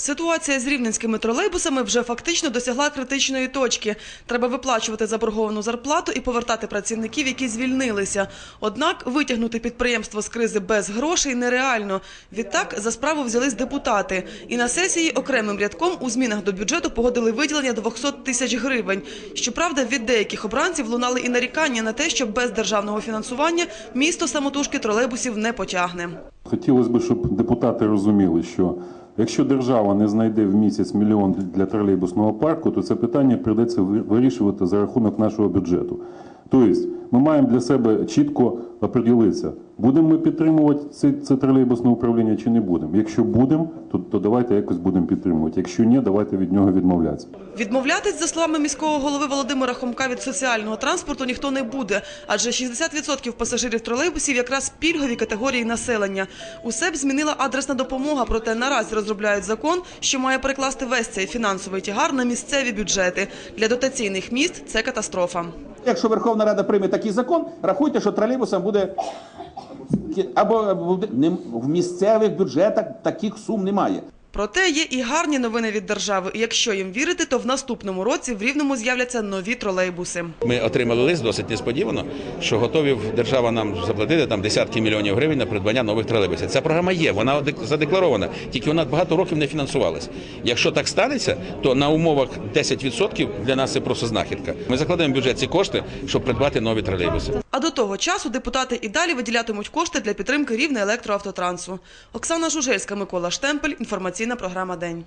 Ситуація з рівненськими тролейбусами вже фактично досягла критичної точки. Треба виплачувати заборговану зарплату і повертати працівників, які звільнилися. Однак витягнути підприємство з кризи без грошей нереально. Відтак за справу взялись депутати. І на сесії окремим рядком у змінах до бюджету погодили виділення 200 тисяч гривень. Щоправда, від деяких обранців лунали і нарікання на те, що без державного фінансування місто самотужки тролейбусів не потягне. Хотілося б, щоб депутати розуміли, що якщо держава не знайде в місяць мільйон для тролейбусного парку, то це питання прийдеться ви- вирішувати за рахунок нашого бюджету. Тобто ми маємо для себе чітко оприділитися, будемо ми підтримувати це, це тролейбусне управління чи не будемо. Якщо будемо, то, то давайте якось будемо підтримувати. Якщо ні, давайте від нього відмовлятися. Відмовлятись, за словами міського голови Володимира Хомка, від соціального транспорту ніхто не буде, адже 60% пасажирів тролейбусів якраз пільгові категорії населення. Усе б змінила адресна допомога, проте наразі розробляють закон, що має перекласти весь цей фінансовий тягар на місцеві бюджети. Для дотаційних міст це катастрофа. Якщо Верховна Рада прийме такий закон, рахуйте, що тролейбусам буде або в місцевих бюджетах таких сум немає. Проте є і гарні новини від держави. Якщо їм вірити, то в наступному році в Рівному з'являться нові тролейбуси. Ми отримали лист досить несподівано, що готові держава нам заплатити там десятки мільйонів гривень на придбання нових тролейбусів. Ця програма є, вона дек- задекларована, тільки вона багато років не фінансувалась. Якщо так станеться, то на умовах 10% для нас це просто знахідка. Ми закладемо в бюджет ці кошти, щоб придбати нові тролейбуси. А до того часу депутати і далі виділятимуть кошти для підтримки рівне електроавтотрансу. Оксана Жужельська, Микола Штемпель. Інформаційна програма День.